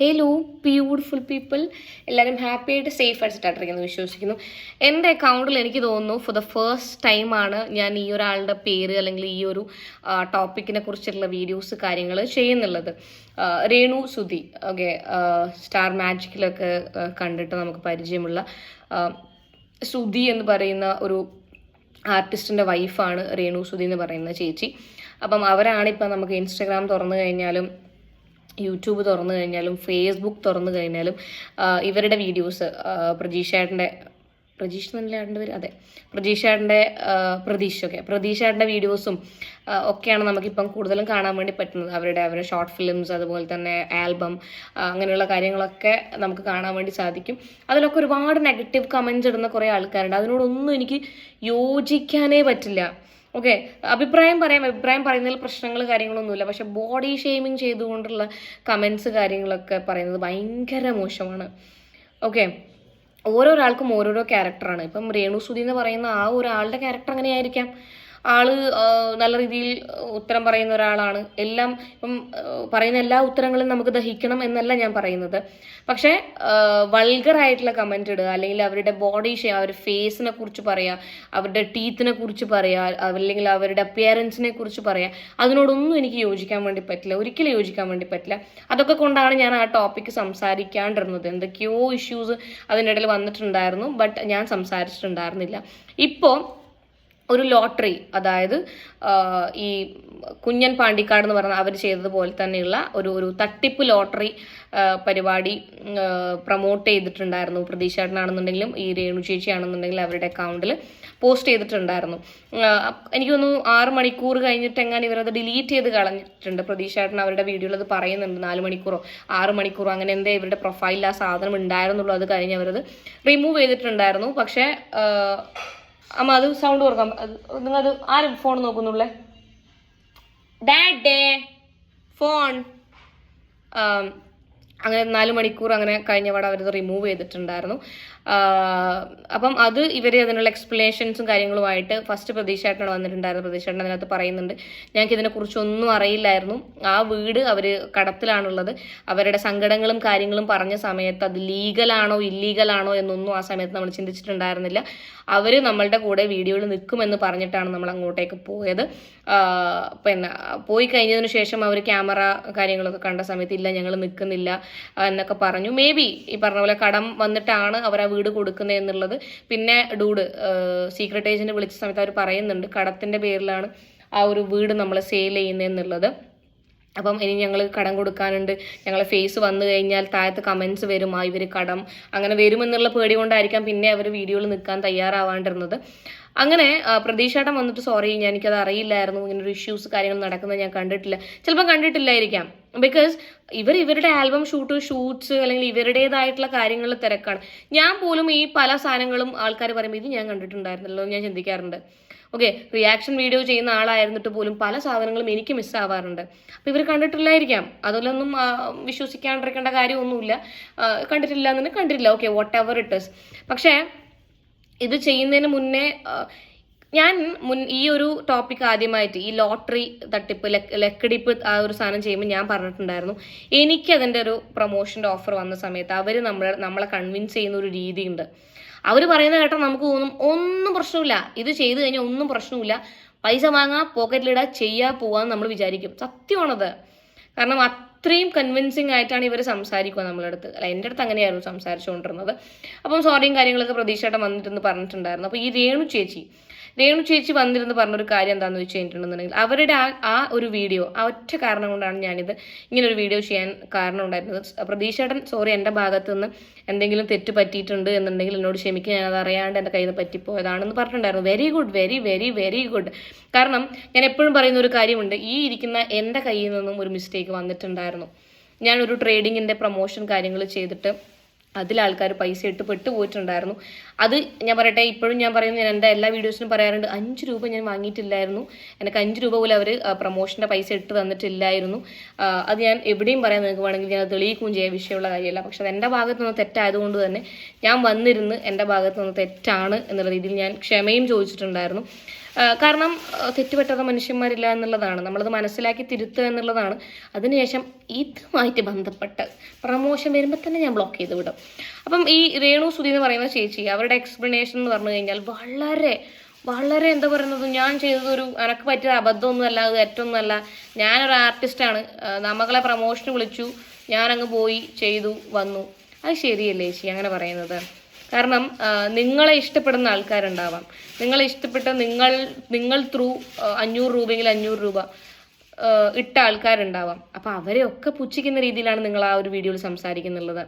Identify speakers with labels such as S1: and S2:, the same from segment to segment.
S1: Hello beautiful people എല്ലാവരും happy ആയിട്ട് safe ആയിട്ട് സ്റ്റാർട്ടിരിക്കുന്നു വിശ്വസിക്കുന്നു. എന്റെ അക്കൗണ്ടിൽ എനിക്ക് തോന്നുന്നു ഫോർ ദ ഫസ്റ്റ് ടൈമാണ് ഞാൻ ഈ ഒരാളുടെ പേര് അല്ലെങ്കിൽ ഈ ഒരു ടോപ്പിക്കിനെ കുറിച്ചുള്ള വീഡിയോസ് കാര്യങ്ങൾ ചെയ്യുന്നുള്ളത്. രേണു സുധി. ഓക്കെ സ്റ്റാർ മാജിക്കിലൊക്കെ കണ്ടിട്ട് നമുക്ക് പരിചയമുള്ള സുധി എന്ന് പറയുന്ന ഒരു ആർട്ടിസ്റ്റിന്റെ വൈഫാണ് രേണു സുധി എന്ന് പറയുന്ന ചേച്ചി. അപ്പം അവരാണ് ഇപ്പം നമുക്ക് ഇൻസ്റ്റഗ്രാം തുറന്നു കഴിഞ്ഞാലും യൂട്യൂബ് തുറന്നു കഴിഞ്ഞാലും ഫേസ്ബുക്ക് തുറന്നു കഴിഞ്ഞാലും ഇവരുടെ വീഡിയോസ് പ്രജീഷേട്ടന്റെ പ്രജീഷ് എന്നല്ല ഏട്ടന്റെ പേര് അതെ പ്രജീഷേട്ടന്റെ പ്രതീഷ് ഒക്കെ പ്രതീഷേട്ടന്റെ വീഡിയോസും ഒക്കെയാണ് നമുക്കിപ്പം കൂടുതലും കാണാൻ വേണ്ടി പറ്റുന്നത്. അവരുടെ അവരുടെ ഷോർട്ട് ഫിലിംസ് അതുപോലെ തന്നെ ആൽബം അങ്ങനെയുള്ള കാര്യങ്ങളൊക്കെ നമുക്ക് കാണാൻ വേണ്ടി സാധിക്കും. അതിലൊക്കെ ഒരുപാട് നെഗറ്റീവ് കമൻസ് ഇടുന്ന കുറേ ആൾക്കാരുണ്ട്. അതിനോടൊന്നും എനിക്ക് യോജിക്കാനേ പറ്റില്ല. ഓക്കെ അഭിപ്രായം പറയാം. അഭിപ്രായം പറയുന്നതിൽ പ്രശ്നങ്ങൾ കാര്യങ്ങളൊന്നുമില്ല. പക്ഷെ ബോഡി ഷെയ്മിങ് ചെയ്തുകൊണ്ടുള്ള കമൻസ് കാര്യങ്ങളൊക്കെ പറയുന്നത് ഭയങ്കര മോശമാണ്. ഓക്കെ ഓരോരാൾക്കും ഓരോരോ ക്യാരക്ടറാണ് ഇപ്പം രേണു സുധി എന്ന് പറയുന്ന ആ ഒരാളുടെ ക്യാരക്ടർ അങ്ങനെയായിരിക്കാം. ആൾ നല്ല രീതിയിൽ ഉത്തരം പറയുന്ന ഒരാളാണ്. എല്ലാം ഇപ്പം പറയുന്ന എല്ലാ ഉത്തരങ്ങളും നമുക്ക് ദഹിക്കണം എന്നല്ല ഞാൻ പറയുന്നത്. പക്ഷേ വൾഗറായിട്ടുള്ള കമന്റ് ഇടുക അല്ലെങ്കിൽ അവരുടെ ബോഡി ഷേ അവരുടെ ഫേസിനെ കുറിച്ച് പറയുക അവരുടെ ടീത്തിനെ കുറിച്ച് പറയുക അല്ലെങ്കിൽ അവരുടെ അപ്പിയറൻസിനെ കുറിച്ച് പറയുക അതിനോടൊന്നും എനിക്ക് യോജിക്കാൻ വേണ്ടി പറ്റില്ല. ഒരിക്കലും യോജിക്കാൻ വേണ്ടി പറ്റില്ല. അതൊക്കെ കൊണ്ടാണ് ഞാൻ ആ ടോപ്പിക്ക് സംസാരിക്കാണ്ടിരുന്നത്. എന്തൊക്കെയോ ഇഷ്യൂസ് അതിനിടയിൽ വന്നിട്ടുണ്ടായിരുന്നു ബട്ട് ഞാൻ സംസാരിച്ചിട്ടുണ്ടായിരുന്നില്ല. ഇപ്പോൾ ഒരു ലോട്ടറി അതായത് ഈ കുഞ്ഞൻ പാണ്ടിക്കാട് എന്ന് പറഞ്ഞ അവർ ചെയ്തതുപോലെ തന്നെയുള്ള ഒരു ഒരു തട്ടിപ്പ് ലോട്ടറി പരിപാടി പ്രൊമോട്ട് ചെയ്തിട്ടുണ്ടായിരുന്നു. പ്രതീക്ഷേട്ടനാണെന്നുണ്ടെങ്കിലും ഈ രേണു ചേച്ചിയാണെന്നുണ്ടെങ്കിലും അവരുടെ അക്കൗണ്ടിൽ പോസ്റ്റ് ചെയ്തിട്ടുണ്ടായിരുന്നു. എനിക്ക് തോന്നുന്നു ആറ് മണിക്കൂർ കഴിഞ്ഞിട്ട് എങ്ങനെ ഇവരത് ഡിലീറ്റ് ചെയ്ത് കളഞ്ഞിട്ടുണ്ട്. പ്രതീക്ഷേട്ടൻ അവരുടെ വീഡിയോയിൽ അത് പറയുന്നുണ്ട്. നാല് മണിക്കൂറോ ആറ് മണിക്കൂറോ അങ്ങനെ എന്തേ ഇവരുടെ പ്രൊഫൈലിൽ ആ സാധനം ഉണ്ടായിരുന്നുള്ളൂ. അത് കഴിഞ്ഞ് അവരത് റിമൂവ് ചെയ്തിട്ടുണ്ടായിരുന്നു. പക്ഷേ അമ്മ അത് സൗണ്ട് കൊടുക്കാം നിങ്ങൾ അത് ആരും ഫോൺ നോക്കുന്നുള്ളേ ഡാഡേ ഫോൺ അങ്ങനെ നാല് മണിക്കൂർ അങ്ങനെ കഴിഞ്ഞ പാടെ അവരത് റിമൂവ് ചെയ്തിട്ടുണ്ടായിരുന്നു. അപ്പം അത് ഇവർ അതിനുള്ള എക്സ്പ്ലനേഷൻസും കാര്യങ്ങളുമായിട്ട് ഫസ്റ്റ് പ്രതീക്ഷയായിട്ടാണ് വന്നിട്ടുണ്ടായിരുന്നത് പ്രതീക്ഷയായിട്ട് അതിനകത്ത് പറയുന്നുണ്ട്. ഞങ്ങൾക്ക് ഇതിനെക്കുറിച്ചൊന്നും അറിയില്ലായിരുന്നു. ആ വീട് അവർ കടത്തിലാണുള്ളത്. അവരുടെ സങ്കടങ്ങളും കാര്യങ്ങളും പറഞ്ഞ സമയത്ത് അത് ലീഗലാണോ ഇല്ലീഗലാണോ എന്നൊന്നും ആ സമയത്ത് നമ്മൾ ചിന്തിച്ചിട്ടുണ്ടായിരുന്നില്ല. അവർ നമ്മളുടെ കൂടെ വീഡിയോയിൽ നിൽക്കുമെന്ന് പറഞ്ഞിട്ടാണ് നമ്മൾ അങ്ങോട്ടേക്ക് പോയത്. പിന്നെ പോയി കഴിഞ്ഞതിന് ശേഷം അവർ ക്യാമറ കാര്യങ്ങളൊക്കെ കണ്ട സമയത്ത് ഇല്ല ഞങ്ങൾ നിൽക്കുന്നില്ല എന്നൊക്കെ പറഞ്ഞു. മേ ബി ഈ പറഞ്ഞ പോലെ കടം വന്നിട്ടാണ് അവർ ആ വീട് കൊടുക്കുന്നത് എന്നുള്ളത്. പിന്നെ ഡൂഡ് സീക്രട്ട് ഏജന്റ് വിളിച്ച സമയത്ത് അവർ പറയുന്നുണ്ട് കടത്തിന്റെ പേരിലാണ് ആ ഒരു വീട് നമ്മൾ സെയിൽ ചെയ്യുന്നത് എന്നുള്ളത്. അപ്പം ഇനി ഞങ്ങൾ കടം കൊടുക്കാനുണ്ട്. ഞങ്ങളെ ഫേസ് വന്നു കഴിഞ്ഞാൽ താഴത്ത് കമൻസ് വരും ആ ഇവർ കടം അങ്ങനെ വരുമെന്നുള്ള പേടി കൊണ്ടായിരിക്കാം പിന്നെ അവർ വീഡിയോയിൽ നിൽക്കാൻ തയ്യാറാവാണ്ടിരുന്നത്. അങ്ങനെ പ്രതീക്ഷേട്ടൻ വന്നിട്ട് സോറി ഞാൻ എനിക്കത് അറിയില്ലായിരുന്നു. ഇങ്ങനെ ഒരു ഇഷ്യൂസ് കാര്യങ്ങൾ നടക്കുന്നത് ഞാൻ കണ്ടിട്ടില്ല. ചിലപ്പോൾ കണ്ടിട്ടില്ലായിരിക്കാം. ബിക്കോസ് ഇവർ ഇവരുടെ ആൽബം ഷൂട്ട് ഷൂട്ട്സ് അല്ലെങ്കിൽ ഇവരുടേതായിട്ടുള്ള കാര്യങ്ങൾ തിരക്കാണ്. ഞാൻ പോലും ഈ പല സാധനങ്ങളും ആൾക്കാർ പറയുമ്പോൾ ഇത് ഞാൻ കണ്ടിട്ടുണ്ടായിരുന്നല്ലോ. ഞാൻ ചിന്തിക്കാറുണ്ട്. ഓക്കെ റിയാക്ഷൻ വീഡിയോ ചെയ്യുന്ന ആളായിരുന്നിട്ട് പോലും പല സാധനങ്ങളും എനിക്ക് മിസ്സാവാറുണ്ട് അപ്പോൾ ഇവർ കണ്ടിട്ടില്ലായിരിക്കാം. അതിലൊന്നും വിശ്വസിക്കാണ്ടിരിക്കേണ്ട കാര്യമൊന്നുമില്ല. കണ്ടിട്ടില്ല എന്നു കണ്ടിട്ടില്ല. ഓക്കെ വാട്ട് എവർ ഇസ് പക്ഷേ ഇത് ചെയ്യുന്നതിന് മുന്നേ ഞാൻ മുൻ ഈ ഒരു ടോപ്പിക് ആദ്യമായിട്ട് ഈ ലോട്ടറി തട്ടിപ്പ് ലക്ക് ലക്കടിപ്പ് ആ ഒരു സാധനം ചെയ്യുമ്പോൾ ഞാൻ പറഞ്ഞിട്ടുണ്ടായിരുന്നു. എനിക്ക് അതിന്റെ ഒരു പ്രൊമോഷന്റെ ഓഫർ വന്ന സമയത്ത് അവർ നമ്മളെ നമ്മളെ കൺവിൻസ് ചെയ്യുന്ന ഒരു രീതിയുണ്ട്. അവർ പറയുന്ന കേട്ടാൽ നമുക്ക് തോന്നും ഒന്നും പ്രശ്നമില്ല ഇത് ചെയ്തു കഴിഞ്ഞാൽ ഒന്നും പ്രശ്നമില്ല പൈസ വാങ്ങാം പോക്കറ്റിലിടുക ചെയ്യാ പോവാന്ന് നമ്മൾ വിചാരിക്കും. സത്യമാണത്. കാരണം അത്രയും കൺവിൻസിങ് ആയിട്ടാണ് ഇവർ സംസാരിക്കുക നമ്മളുടെ അടുത്ത് അല്ല എന്റെ അടുത്ത് അങ്ങനെയായിരുന്നു സംസാരിച്ചുകൊണ്ടിരുന്നത്. അപ്പം സോറിയും കാര്യങ്ങളൊക്കെ പ്രതീക്ഷയായിട്ട് വന്നിട്ടെന്ന് പറഞ്ഞിട്ടുണ്ടായിരുന്നു. അപ്പോൾ ഈ രേണു ചേച്ചി രേണു ചേച്ചി വന്നിരുന്ന് പറഞ്ഞൊരു കാര്യം എന്താണെന്ന് വെച്ച് കഴിഞ്ഞിട്ടുണ്ടെന്നുണ്ടെങ്കിൽ അവരുടെ ആ ആ ഒരു വീഡിയോ ആ ഒറ്റ കാരണം കൊണ്ടാണ് ഞാനിത് ഇങ്ങനെ ഒരു വീഡിയോ ചെയ്യാൻ കാരണം ഉണ്ടായിരുന്നത്. പ്രതീക്ഷേട്ടൻ സോറി എന്റെ ഭാഗത്ത് നിന്ന് എന്തെങ്കിലും തെറ്റ് പറ്റിയിട്ടുണ്ട് എന്നുണ്ടെങ്കിൽ എന്നോട് ക്ഷമിക്കുക ഞാൻ അത് അറിയാണ്ട് എന്റെ കയ്യിൽ നിന്ന് പറ്റിപ്പോയതാണെന്ന് പറഞ്ഞിട്ടുണ്ടായിരുന്നു. Very good very very very good കാരണം ഞാൻ എപ്പോഴും പറയുന്ന ഒരു കാര്യമുണ്ട് ഈ ഇരിക്കുന്ന എന്റെ കയ്യിൽ നിന്നും ഒരു മിസ്റ്റേക്ക് വന്നിട്ടുണ്ടായിരുന്നു. ഞാനൊരു ട്രേഡിങ്ങിന്റെ പ്രൊമോഷൻ കാര്യങ്ങൾ ചെയ്തിട്ട് അതിൽ ആൾക്കാർ പൈസ ഇട്ട് പെട്ടുപോയിട്ടുണ്ടായിരുന്നു. അത് ഞാൻ പറയട്ടെ ഇപ്പോഴും ഞാൻ പറയുന്നത് ഞാൻ എന്റെ എല്ലാ വീഡിയോസിനും പറയാറുണ്ട് അഞ്ച് രൂപ ഞാൻ വാങ്ങിയിട്ടില്ലായിരുന്നു. എനിക്ക് അഞ്ച് രൂപ പോലും അവർ പ്രൊമോഷന്റെ പൈസ ഇട്ട് തന്നിട്ടില്ലായിരുന്നു. അത് ഞാൻ എവിടെയും പറയാൻ നിങ്ങൾക്ക് വേണമെങ്കിൽ ഞാൻ തെളിയിക്കുകയും ചെയ്യാൻ വിഷയമുള്ള കാര്യമല്ല. പക്ഷെ അത് എന്റെ ഭാഗത്തു നിന്ന് തെറ്റായതുകൊണ്ട് തന്നെ ഞാൻ വന്നിരുന്ന് എന്റെ ഭാഗത്തു നിന്ന് തെറ്റാണ് എന്നുള്ള രീതിയിൽ ഞാൻ ക്ഷമയും ചോദിച്ചിട്ടുണ്ടായിരുന്നു. കാരണം തെറ്റുപറ്റാത്ത മനുഷ്യന്മാരില്ല എന്നുള്ളതാണ്. നമ്മളത് മനസ്സിലാക്കി തിരുത്തുക എന്നുള്ളതാണ്. അതിനുശേഷം ഇതുമായിട്ട് ബന്ധപ്പെട്ട് പ്രമോഷൻ വരുമ്പോൾ തന്നെ ഞാൻ ബ്ലോക്ക് ചെയ്ത് വിടും. അപ്പം ഈ രേണു സുധി എന്ന് പറയുന്ന ചേച്ചി അവരുടെ എക്സ്പ്ലനേഷൻ എന്ന് പറഞ്ഞു കഴിഞ്ഞാൽ വളരെ വളരെ എന്താ പറയുന്നത്? ഞാൻ ചെയ്തതൊരു എനക്ക് പറ്റിയ അബദ്ധമൊന്നുമല്ല അത് തെറ്റൊന്നുമല്ല ഞാനൊരു ആർട്ടിസ്റ്റാണ് നമ്മളെ പ്രമോഷന് വിളിച്ചു. ഞാനങ്ങ് പോയി ചെയ്തു വന്നു. അത് ശരിയല്ലേ ചേച്ചി? അങ്ങനെ പറയുന്നത്. കാരണം നിങ്ങളെ ഇഷ്ടപ്പെടുന്ന ആൾക്കാരുണ്ടാവാം. നിങ്ങളെ ഇഷ്ടപ്പെട്ട നിങ്ങൾ നിങ്ങൾ ത്രൂ അഞ്ഞൂറ് രൂപയെങ്കിൽ അഞ്ഞൂറ് രൂപ ഇട്ട ആൾക്കാരുണ്ടാവാം. അപ്പോൾ അവരെയൊക്കെ പുച്ഛിക്കുന്ന രീതിയിലാണ് നിങ്ങൾ ആ ഒരു വീഡിയോയിൽ സംസാരിക്കുന്നുള്ളത്.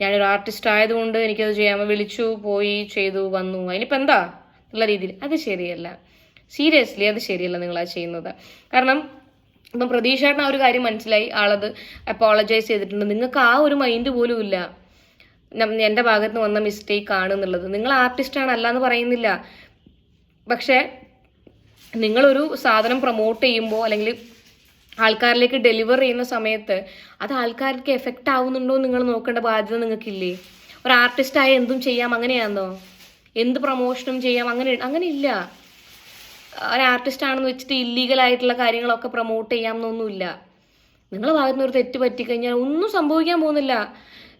S1: ഞാനൊരു ആർട്ടിസ്റ്റ് ആയതുകൊണ്ട് എനിക്കത് ചെയ്യാൻ വിളിച്ചു പോയി ചെയ്തു വന്നു. അതിനിപ്പോൾ എന്താ? എന്നുള്ള രീതിയിൽ. അത് ശരിയല്ല. സീരിയസ്ലി അത് ശരിയല്ല നിങ്ങൾ ആ ചെയ്യുന്നത്. കാരണം ഇപ്പം പ്രതീക്ഷേട്ടൻ ആ ഒരു കാര്യം മനസ്സിലായി. ആളത് അപ്പോളജൈസ് ചെയ്തിട്ടുണ്ട്. നിങ്ങൾക്ക് ആ ഒരു മൈൻഡ് പോലും ഇല്ല. എന്റെ ഭാഗത്ത് വന്ന മിസ്റ്റേക്ക് ആണ് എന്നുള്ളത്. നിങ്ങൾ ആർട്ടിസ്റ്റാണ് അല്ല എന്ന് പറയുന്നില്ല. പക്ഷേ നിങ്ങളൊരു സാധനം പ്രൊമോട്ട് ചെയ്യുമ്പോൾ അല്ലെങ്കിൽ ആൾക്കാരിലേക്ക് ഡെലിവർ ചെയ്യുന്ന സമയത്ത് അത് ആൾക്കാർക്ക് എഫക്റ്റ് ആവുന്നുണ്ടോ നിങ്ങൾ നോക്കേണ്ട ബാധ്യത നിങ്ങൾക്കില്ലേ? ഒരു ആർട്ടിസ്റ്റായ എന്തും ചെയ്യാം അങ്ങനെയാണോ എന്ത് പ്രൊമോഷനും ചെയ്യാം അങ്ങനെ അങ്ങനെ ഇല്ല ഒരു ആർട്ടിസ്റ്റ് ആണെന്ന് വെച്ചിട്ട് ഇല്ലീഗൽ ആയിട്ടുള്ള കാര്യങ്ങളൊക്കെ പ്രൊമോട്ട് ചെയ്യാം എന്നൊന്നുമില്ല. നിങ്ങളുടെ ഭാഗത്തുനിന്ന് ഒരു തെറ്റ് പറ്റിക്കഴിഞ്ഞാൽ ഒന്നും സംഭവിക്കാൻ പോകുന്നില്ല.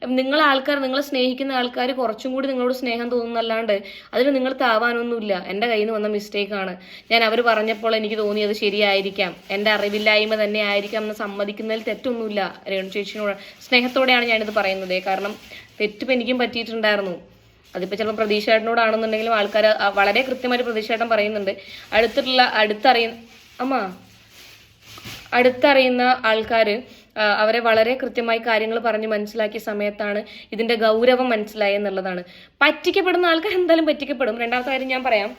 S1: നിങ്ങളെ ആൾക്കാർ നിങ്ങളെ സ്നേഹിക്കുന്ന ആൾക്കാർ കുറച്ചും കൂടി നിങ്ങളോട് സ്നേഹം തോന്നുന്നല്ലാണ്ട് അതിന് നിങ്ങൾ താവാനൊന്നുമില്ല. എന്റെ കയ്യിൽ നിന്ന് വന്ന മിസ്റ്റേക്കാണ് ഞാൻ അവർ പറഞ്ഞപ്പോൾ എനിക്ക് തോന്നി അത് ശരിയായിരിക്കാം. എന്റെ അറിവില്ലായ്മ തന്നെ ആയിരിക്കാം എന്ന് സമ്മതിക്കുന്നതിൽ തെറ്റൊന്നുമില്ല. രേണു ചേച്ചിനോട് സ്നേഹത്തോടെയാണ് ഞാനിത് പറയുന്നത്. കാരണം തെറ്റിപ്പോൾ എനിക്കും പറ്റിയിട്ടുണ്ടായിരുന്നു. അതിപ്പോൾ ചിലപ്പോൾ പ്രതീക്ഷേട്ടനോടാണെന്നുണ്ടെങ്കിലും ആൾക്കാർ വളരെ കൃത്യമായിട്ട് പ്രതീക്ഷേട്ടൻ പറയുന്നുണ്ട്. അടുത്തുള്ള അടുത്തറിയ അമ്മ അടുത്തറിയുന്ന ആൾക്കാർ അവരെ വളരെ കൃത്യമായി കാര്യങ്ങൾ പറഞ്ഞ് മനസ്സിലാക്കിയ സമയത്താണ് ഇതിന്റെ ഗൗരവം മനസ്സിലായി എന്നുള്ളതാണ്. പറ്റിക്കപ്പെടുന്ന ആൾക്കാർ എന്തായാലും പറ്റിക്കപ്പെടും. രണ്ടാമത്തെ കാര്യം ഞാൻ പറയാം.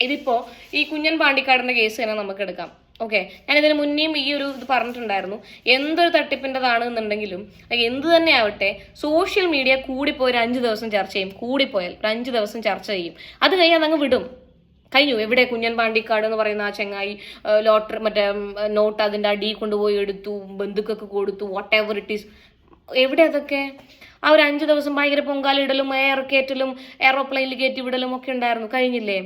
S1: ഇതിപ്പോ ഈ കുഞ്ഞൻ പാണ്ടിക്കാടിന്റെ കേസ് തന്നെ നമുക്ക് എടുക്കാം. ഓക്കെ? ഞാൻ ഇതിന് മുന്നേയും ഈ ഒരു ഇത് പറഞ്ഞിട്ടുണ്ടായിരുന്നു. എന്തൊരു തട്ടിപ്പിന്റെതാണ് എന്നുണ്ടെങ്കിലും എന്ത് തന്നെ ആവട്ടെ സോഷ്യൽ മീഡിയ കൂടിപ്പോയി ഒരു അഞ്ച് ദിവസം ചർച്ച ചെയ്യും. കൂടിപ്പോയാൽ ഒരു അഞ്ച് ദിവസം ചർച്ച ചെയ്യും. അത് കഴിഞ്ഞാൽ അതങ്ങ് വിടും. കഴിഞ്ഞു. എവിടെ കുഞ്ഞൻ പാണ്ടിക്കാട് എന്ന് പറയുന്ന ആ ചെങ്ങായി ലോട്ടറി മറ്റേ നോട്ട് അതിന്റെ അടി കൊണ്ടുപോയി എടുത്തു ബന്ധുക്കൾക്ക് കൊടുത്തു വാട്ട് എവർ ഇറ്റ് ഈസ് എവിടെ അതൊക്കെ? ആ ഒരു അഞ്ച് ദിവസം ഭയങ്കര പൊങ്കാലിടലും എയർ കയറ്റലും എയറോപ്ലെയിനിൽ കയറ്റി വിടലും ഒക്കെ ഉണ്ടായിരുന്നു. കഴിഞ്ഞില്ലേ?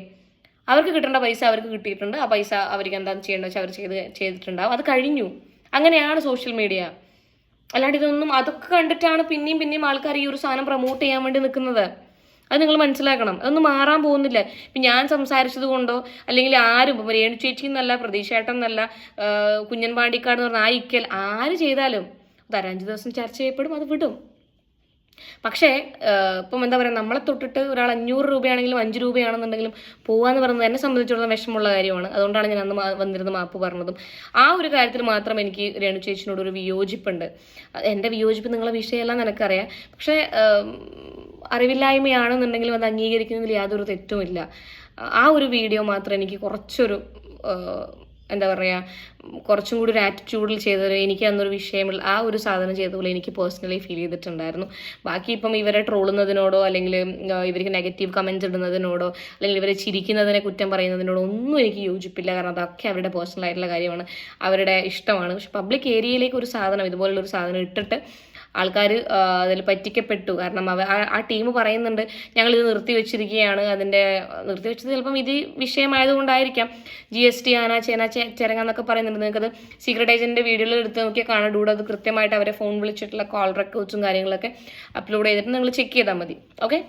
S1: അവർക്ക് കിട്ടേണ്ട പൈസ അവർക്ക് കിട്ടിയിട്ടുണ്ട്. ആ പൈസ അവർക്ക് എന്താ ചെയ്യേണ്ടത് വെച്ചാൽ അവർ ചെയ്ത് ചെയ്തിട്ടുണ്ടാവും. അത് കഴിഞ്ഞു. അങ്ങനെയാണ് സോഷ്യൽ മീഡിയ അല്ലാണ്ട് ഇതൊന്നും അതൊക്കെ കണ്ടിട്ടാണ് പിന്നെയും പിന്നെയും ആൾക്കാർ ഈ ഒരു സാധനം പ്രൊമോട്ട് ചെയ്യാൻ വേണ്ടി നിൽക്കുന്നത്. അത് നിങ്ങൾ മനസ്സിലാക്കണം. അതൊന്നും മാറാൻ പോകുന്നില്ല. ഇപ്പം ഞാൻ സംസാരിച്ചത് കൊണ്ടോ അല്ലെങ്കിൽ ആരും ഇപ്പം രേണു ചേച്ചി എന്നല്ല പ്രതീക്ഷേട്ടൻ എന്നല്ല കുഞ്ഞൻ എന്ന് പറഞ്ഞ ആ ഇക്കൽ ആര് ചെയ്താലും അത് അഞ്ച് ദിവസം ചർച്ച ചെയ്യപ്പെടും അത് വിടും. പക്ഷേ ഇപ്പം എന്താ പറയുക നമ്മളെ തൊട്ടിട്ട് ഒരാൾ അഞ്ഞൂറ് രൂപയാണെങ്കിലും അഞ്ച് രൂപയാണെന്നുണ്ടെങ്കിലും പോവാന്ന് പറയുന്നത് എന്നെ സംബന്ധിച്ചിടത്തോളം വിഷമമുള്ള കാര്യമാണ്. അതുകൊണ്ടാണ് ഞാൻ അന്ന് വന്നിരുന്ന മാപ്പ് പറഞ്ഞതും. ആ ഒരു കാര്യത്തിൽ മാത്രം എനിക്ക് രേണു ചേച്ചിനോട് ഒരു വിയോജിപ്പുണ്ട്. എന്റെ വിയോജിപ്പ് നിങ്ങളെ വിഷയമല്ല എന്ന് എനിക്കറിയാം. പക്ഷേ അറിവില്ലായ്മയാണെന്നുണ്ടെങ്കിലും അത് അംഗീകരിക്കുന്നതിൽ യാതൊരു തെറ്റുമില്ല ആ ഒരു വീഡിയോ മാത്രം എനിക്ക് കുറച്ചൊരു എന്താ പറയുക കുറച്ചും കൂടി ഒരു ആറ്റിറ്റ്യൂഡിൽ ചെയ്തത് എനിക്ക് അന്നൊരു വിഷയമുള്ള ആ ഒരു സാധനം ചെയ്ത പോലെ എനിക്ക് പേഴ്സണലി ഫീൽ ചെയ്തിട്ടുണ്ടായിരുന്നു. ബാക്കി ഇപ്പം ഇവരെ ട്രോളുന്നതിനോടോ അല്ലെങ്കിൽ ഇവർക്ക് നെഗറ്റീവ് കമൻസ് ഇടുന്നതിനോടോ അല്ലെങ്കിൽ ഇവരെ ചിരിക്കുന്നതിനെ കുറ്റം പറയുന്നതിനോടോ ഒന്നും എനിക്ക് യോജിപ്പില്ല. കാരണം അതൊക്കെ അവരുടെ പേഴ്സണൽ ആയിട്ടുള്ള കാര്യമാണ്. അവരുടെ ഇഷ്ടമാണ്. പക്ഷെ പബ്ലിക് ഏരിയയിലേക്ക് ഒരു സാധനം ഇതുപോലുള്ള ഒരു സാധനം ഇട്ടിട്ട് ആൾക്കാർ അതിൽ പറ്റിക്കപ്പെട്ടു. കാരണം അവ ആ- ടീം പറയുന്നുണ്ട് ഞങ്ങളിത് നിർത്തി വെച്ചിരിക്കുകയാണ് അതിന്റെ നിർത്തി വെച്ചത് ചിലപ്പം ഇത് വിഷയമായതുകൊണ്ടായിരിക്കാം. ജി എസ് ടി ആന ചേന ചേരങ്ങ എന്നൊക്കെ പറയുന്നുണ്ട്. നിങ്ങൾക്കത് സീക്രട്ട് ഏജന്റിന്റെ വീഡിയോയിൽ എടുത്ത് നോക്കിയാൽ കാണാൻ ഡൂഡ് അത് കൃത്യമായിട്ട് അവരെ ഫോൺ വിളിച്ചിട്ടുള്ള കോൾ റെക്കോർഡ്സും കാര്യങ്ങളൊക്കെ അപ്ലോഡ് ചെയ്തിട്ട് നിങ്ങൾ ചെക്ക് ചെയ്താൽ മതി. ഓക്കെ